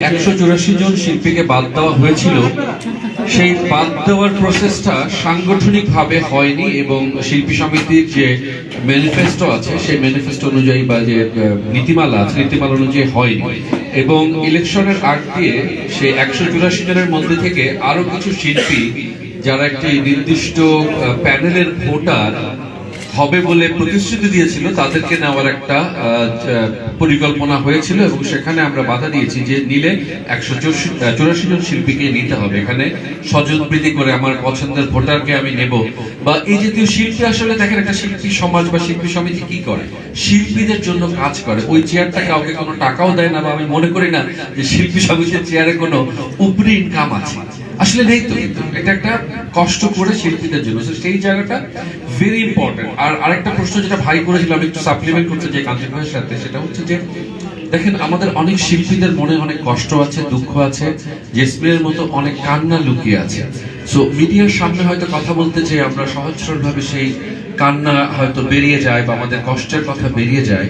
একশো চুরাশি জন শিল্পীকে বাদ দেওয়া হয়েছিল। সেই বাদ দেওয়ার প্রসেসটা সাংগঠনিকভাবে হয়নি এবং শিল্পী সমিতির যে ম্যানিফেস্টো আছে, সেই ম্যানিফেস্টো অনুযায়ী বা যে নীতিমালা আছে, নীতিমালা অনুযায়ী হয়নি। এবং ইলেকশনের আগ দিয়ে সেই একশো চুরাশি জনের মধ্যে থেকে আরও কিছু শিল্পী, যারা একটি নির্দিষ্ট প্যানেলের ভোটার হবে বলে প্রতিশ্রুতি দিয়েছিল, তাদেরকে নেওয়ার একটা পরিকল্পনা হয়েছিল এবং সেখানে আমরা বাধা দিয়েছি যে নিলে একশো চুরাশি জন শিল্পীকে নিতে হবে। এখানে স্বজনপ্রীতি করে আমার পছন্দের ভোটারকে আমি নেব। বা এই জাতীয় শিল্পী আসলে দেখেন একটা শিল্পী সমাজ বা শিল্পী সমিতি কি করে? শিল্পীদের জন্য কাজ করে। ওই চেয়ারটা কাউকে কোনো টাকাও দেয় না বা আমি মনে করি না যে শিল্পী সমিতির চেয়ারে কোনো উপরি ইনকাম আছে। আসলে নেই তো। এটা একটা কষ্ট করে শিল্পীদের জন্য। সেই জায়গাটা ভেরি ইম্পর্টেন্ট আর আরেকটা প্রশ্ন যেটা ভাই করেছিল, আমি একটু সাপ্লিমেন্ট করতে চাই কাঞ্চন ভাইয়ের সাথে, সেটা হচ্ছে যে, দেখেন, আমাদের অনেক শিল্পীদের মনে অনেক কষ্ট আছে, দুঃখ আছে, জেসমিনের মতো অনেক কান্না লুকিয়ে আছে। সো মিডিয়ার সামনে হয়তো কথা বলতে যে আমরা সহজ সরলভাবে সেই কান্না হয়তো বেরিয়ে যায় বা আমাদের কষ্টের কথা বেরিয়ে যায়,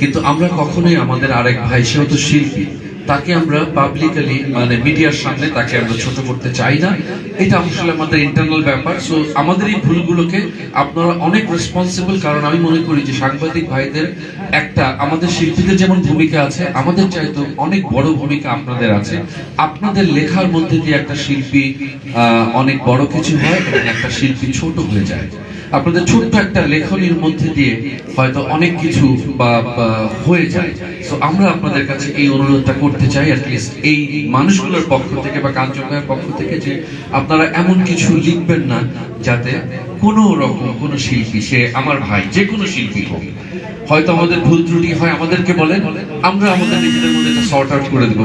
কিন্তু আমরা কখনোই আমাদের আরেক ভাই, সেও তো শিল্পী। তাকে আমরা পাবলিকালি মানে মিডিয়ার সামনে তাকে আমরা ছোট করতে চাই না। এটা আসলে আমাদের ইন্টারনাল ব্যাপার। সো আমাদের এই ভুলগুলোকে আপনারা অনেক রেসপন্সিবল কারণ আমি মনে করি যে সাংবাদিক ভাইদের একটা, আমাদের শিল্পীদের যেমন ভূমিকা আছে, আমাদের চাইতো অনেক বড় ভূমিকা আপনাদের আছে। আপনাদের লেখার মধ্যে দিয়ে একটা শিল্পী অনেক বড় কিছু হয় এবং একটা শিল্পী ছোট হয়ে যায়। আপনাদের ছোট্ট একটা লেখনীর মধ্যে দিয়ে হয়তো অনেক কিছু বা হয়ে যায়। তো আমরা আপনাদের কাছে এই অনুরোধটা করতে চাই অ্যাটলিস্ট এই মানুষগুলোর পক্ষ থেকে বা কাঞ্চনভাইয়ের পক্ষ থেকে যে আপনারা এমন কিছু লিখবেন না, যাতে কোনো রকম কোনো শিল্পী, সে আমার ভাই, যে কোনো শিল্পী হোক, হয়তো আমাদের ভুল ত্রুটি হয়, আমাদেরকে বলেন, আমরা আমাদের নিজেদের মধ্যে সর্ট আউট করে দেবো।